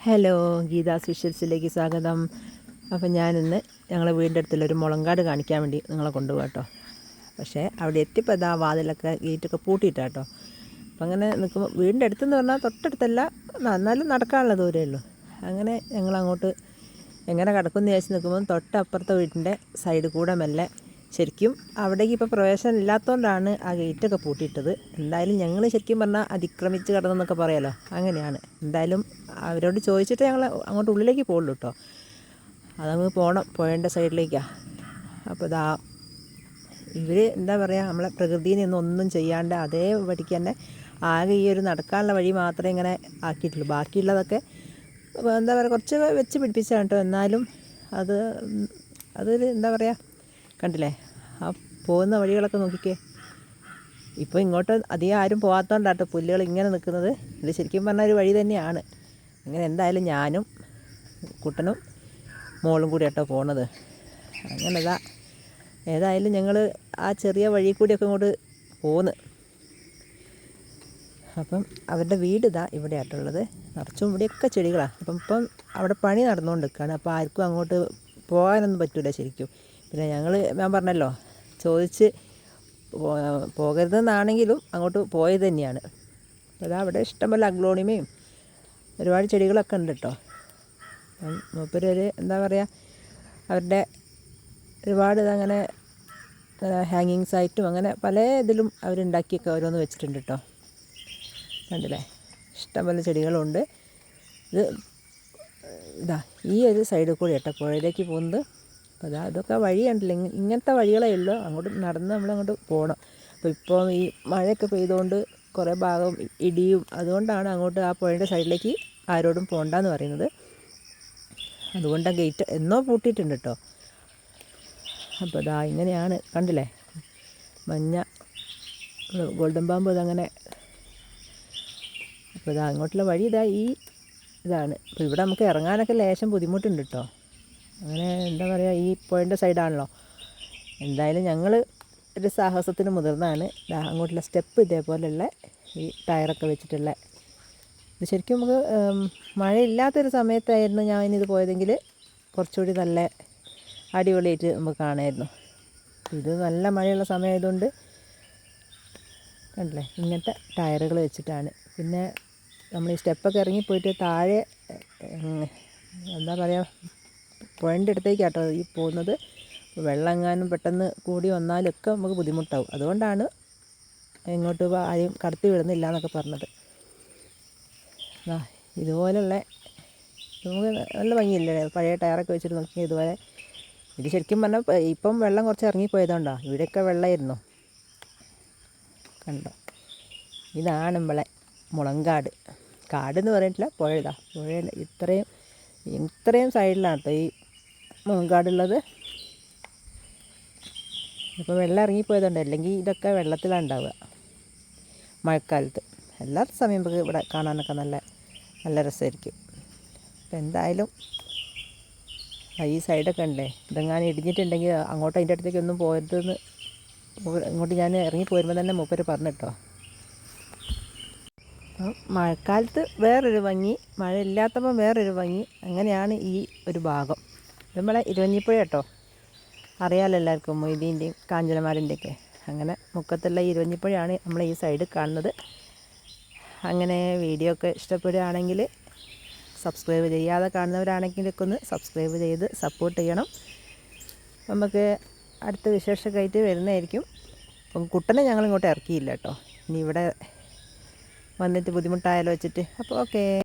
Hello Gita സ്പെഷ്യൽസിലേക്ക് സ്വാഗതം. അപ്പം ഞാനിന്ന് ഞങ്ങളെ വീടിന്റെ അടുത്തുള്ളൊരു മുളങ്കാട് കാണിക്കാൻ വേണ്ടി നിങ്ങളെ കൊണ്ടുപോകാം കേട്ടോ പക്ഷേ അവിടെ എത്തിയപ്പോൾ ഇതാ വാതിലൊക്കെ ഗേറ്റൊക്കെ പൂട്ടിയിട്ടാ കേട്ടോ അപ്പം അങ്ങനെ നിൽക്കുമ്പോൾ വീടിന്റെ അടുത്തെന്ന് പറഞ്ഞാൽ തൊട്ടടുത്തല്ല എന്നാലും നടക്കാനുള്ള ദൂരമേ ഉള്ളൂ. അങ്ങനെ ഞങ്ങൾ അങ്ങോട്ട് എങ്ങനെ കിടക്കുമെന്ന് വിചാരിച്ച് നിൽക്കുമ്പോൾ തൊട്ടപ്പുറത്തെ വീടിന്റെ സൈഡ് കൂടെ മെല്ലെ ശരിക്കും അവിടേക്ക് ഇപ്പോൾ പ്രവേശനം ഇല്ലാത്തതുകൊണ്ടാണ് ആ ഗേറ്റൊക്കെ പൂട്ടിയിട്ടത്. എന്തായാലും ഞങ്ങൾ ശരിക്കും പറഞ്ഞാൽ അതിക്രമിച്ച് കടന്നെന്നൊക്കെ പറയാലോ. അങ്ങനെയാണ്. എന്തായാലും അവരോട് ചോദിച്ചിട്ട് ഞങ്ങൾ അങ്ങോട്ട് ഉള്ളിലേക്ക് പോകുള്ളൂ കേട്ടോ അതങ്ങ് പോകണം പോയേണ്ട സൈഡിലേക്കാണ് അപ്പോൾ ഇതാ ഇവർ എന്താ പറയുക നമ്മളെ പ്രകൃതിയിൽ നിന്നൊന്നും ചെയ്യാണ്ട് അതേ വഴിക്ക് തന്നെ ആകെ ഈ ഒരു നടക്കാനുള്ള വഴി മാത്രമേ ഇങ്ങനെ ആക്കിയിട്ടുള്ളൂ. ബാക്കിയുള്ളതൊക്കെ എന്താ പറയുക കുറച്ച് വെച്ച് പിടിപ്പിച്ചാണ് കേട്ടോ എന്നാലും അത് അതൊരു എന്താ പറയുക കണ്ടില്ലേ? ആ പോകുന്ന വഴികളൊക്കെ നോക്കിക്കേ. ഇപ്പോൾ ഇങ്ങോട്ട് അധികം ആരും പോകാത്തതുകൊണ്ടാട്ടോ പുല്ലുകൾ ഇങ്ങനെ നിൽക്കുന്നത്. ഇത് ശരിക്കും പറഞ്ഞാൽ ഒരു വഴി തന്നെയാണ്. അങ്ങനെ എന്തായാലും ഞാനും കുട്ടനും മോളും കൂടി കേട്ടോ പോണത്. അങ്ങനെതാ. ഏതായാലും ഞങ്ങൾ ആ ചെറിയ വഴി കൂടിയൊക്കെ ഇങ്ങോട്ട് പോന്ന്. അപ്പം അവരുടെ വീട് ഇതാ ഇവിടെ ആയിട്ടുള്ളത് നിറച്ചും ഇവിടെയൊക്കെ ചെടികളാണ് അപ്പം ഇപ്പം അവിടെ പണി നടന്നുകൊണ്ട് നിൽക്കുകയാണ് അപ്പോൾ ആർക്കും അങ്ങോട്ട് പോകാനൊന്നും പറ്റില്ല ശരിക്കും. പിന്നെ ഞങ്ങൾ ഞാൻ പറഞ്ഞല്ലോ ചോദിച്ച് പോകരുതെന്നാണെങ്കിലും അങ്ങോട്ട് പോയത് തന്നെയാണ്. അതാ അവിടെ ഇഷ്ടംപോലെ അഗ്ലോണിമയും ഒരുപാട് ചെടികളൊക്കെ ഉണ്ട് കേട്ടോ മൂപ്പര് ഒരു എന്താ പറയുക അവരുടെ ഒരുപാട് ഇതങ്ങനെ ഹാങ്ങിങ്സ് ആയിട്ടും അങ്ങനെ പല ഇതിലും അവരുണ്ടാക്കിയൊക്കെ ഓരോന്ന് വെച്ചിട്ടുണ്ട് കേട്ടോ കണ്ടില്ലേ? ഇഷ്ടംപോലെ ചെടികളുണ്ട്. ഇത് ഇതാ ഈ ഒരു സൈഡിൽ കൂടി കേട്ടോ പുഴയിലേക്ക് പോകുന്നത്. അപ്പോൾ അതാ അതൊക്കെ വഴി കണ്ടില്ല ഇങ്ങ- ഇങ്ങനത്തെ വഴികളേ ഉള്ളൂ. അങ്ങോട്ട് നടന്ന് നമ്മളങ്ങോട്ട് പോകണം അപ്പോൾ ഇപ്പോൾ ഈ മഴയൊക്കെ പെയ്തുകൊണ്ട് കുറേ ഭാഗം ഇടിയും അതുകൊണ്ടാണ് അങ്ങോട്ട് ആ പുഴയുടെ സൈഡിലേക്ക് ആരോടും പോകണ്ടെന്ന് പറയുന്നത്. അതുകൊണ്ട് ഗേറ്റ് എന്നോ പൂട്ടിയിട്ടുണ്ട് കേട്ടോ അപ്പോൾ ഇതാ ഇങ്ങനെയാണ്. കണ്ടില്ലേ? മഞ്ഞ ഗോൾഡൻ പാമ്പ് ഇതങ്ങനെ. അപ്പോൾ ഇതാ അങ്ങോട്ടുള്ള വഴി ഇതാ ഈ ഇതാണ്. അപ്പോൾ ഇവിടെ നമുക്ക് ഇറങ്ങാനൊക്കെ ലേശം ബുദ്ധിമുട്ടുണ്ട് കേട്ടോ അങ്ങനെ എന്താ പറയുക ഈ പുഴന്റെ സൈഡാണല്ലോ എന്തായാലും ഞങ്ങൾ ഒരു സാഹസത്തിന് മുതിർന്നാണ് അങ്ങോട്ടുള്ള സ്റ്റെപ്പ് ഇതേപോലെയുള്ള ഈ ടയറൊക്കെ വെച്ചിട്ടുള്ള. ഇത് ശരിക്കും നമുക്ക് മഴയില്ലാത്തൊരു സമയത്തായിരുന്നു ഞാൻ ഇനി ഇത് പോയതെങ്കിൽ കുറച്ചുകൂടി നല്ല അടിപൊളിയായിട്ട് നമുക്ക് കാണായിരുന്നു. ഇത് നല്ല മഴയുള്ള സമയമായതുകൊണ്ട് കണ്ടില്ലേ ഇങ്ങനത്തെ ടയറുകൾ വെച്ചിട്ടാണ്. പിന്നെ നമ്മൾ ഈ സ്റ്റെപ്പൊക്കെ ഇറങ്ങിപ്പോയിട്ട് താഴെ എന്താ പറയുക പുഴന്റെ അടുത്തേക്കാട്ടോ ഈ പോകുന്നത്. വെള്ളം എങ്ങാനും പെട്ടെന്ന് കൂടി വന്നാലൊക്കെ നമുക്ക് ബുദ്ധിമുട്ടാവും. അതുകൊണ്ടാണ് ഇങ്ങോട്ട് ആരും ആരെയും കടത്തി വിടുന്നില്ല എന്നൊക്കെ പറഞ്ഞത്. ഇതുപോലുള്ള നമുക്ക് നല്ല ഭംഗിയില്ലേ? പഴയ ടയറൊക്കെ വെച്ചിട്ട് നോക്കിയാൽ ഇതുപോലെ ഇത് ശരിക്കും പറഞ്ഞാൽ ഇപ്പം- വെള്ളം കുറച്ച് ഇറങ്ങിപ്പോയതുകൊണ്ടോ. ഇവിടെയൊക്കെ വെള്ളമായിരുന്നു. കണ്ടോ? ഇതാണ് നമ്മളെ മുളങ്കാട്. കാടെന്ന് പറഞ്ഞിട്ടില്ല പുഴ ഇതാ. പുഴയിൽ ഇത്രയും ഇത്രയും സൈഡിലാണ് കേട്ടോ ഈ മുളങ്കാടുള്ളത് ഇപ്പോൾ വെള്ളം ഇറങ്ങിപ്പോയതുകൊണ്ട് അല്ലെങ്കിൽ ഇതൊക്കെ വെള്ളത്തിലാണ് ഉണ്ടാവുക. മഴക്കാലത്ത്. എല്ലാ സമയം നമുക്ക് ഇവിടെ കാണാനൊക്കെ നല്ല നല്ല രസമായിരിക്കും. അപ്പം എന്തായാലും ഈ സൈഡൊക്കെ ഉണ്ടേ ഇതെങ്ങാനും ഇടിഞ്ഞിട്ടുണ്ടെങ്കിൽ അങ്ങോട്ട് അതിന്റെ അടുത്തേക്ക് ഒന്നും പോരുതെന്ന് ഇങ്ങോട്ട് ഞാൻ ഇറങ്ങി പോരുമ്പോൾ തന്നെ മൂപ്പര് പറഞ്ഞിട്ടോ അപ്പം മഴക്കാലത്ത് വേറൊരു ഭംഗി മഴ ഇല്ലാത്തപ്പോൾ വേറൊരു ഭംഗി. അങ്ങനെയാണ് ഈ ഒരു ഭാഗം. നമ്മളെ ഇരുവഞ്ഞിപ്പുഴ കേട്ടോ. അറിയാമല്ലോ എല്ലാവർക്കും മൊയ്തീന്റെയും കാഞ്ചനമാരന്റെയൊക്കെ അങ്ങനെ മുക്കത്തുള്ള ഇരുവഞ്ഞിപ്പുഴയാണ് നമ്മൾ ഈ സൈഡ് കാണുന്നത്. അങ്ങനെ വീഡിയോ ഒക്കെ ഇഷ്ടപ്പെടുകയാണെങ്കിൽ സബ്സ്ക്രൈബ് ചെയ്യാതെ കാണുന്നവരാണെങ്കിലൊക്കെ ഒന്ന് സബ്സ്ക്രൈബ് ചെയ്ത് സപ്പോർട്ട് ചെയ്യണം. നമുക്ക് അടുത്ത വിശേഷമൊക്കെ ആയിട്ട് വരുന്നതായിരിക്കും. അപ്പം കുട്ടനെ ഞങ്ങൾ ഇങ്ങോട്ട് ഇറക്കിയില്ല കേട്ടോ. ഇനി ഇവിടെ വന്നിട്ട് ബുദ്ധിമുട്ടായാലോ വെച്ചിട്ട്. അപ്പോൾ ഓക്കേ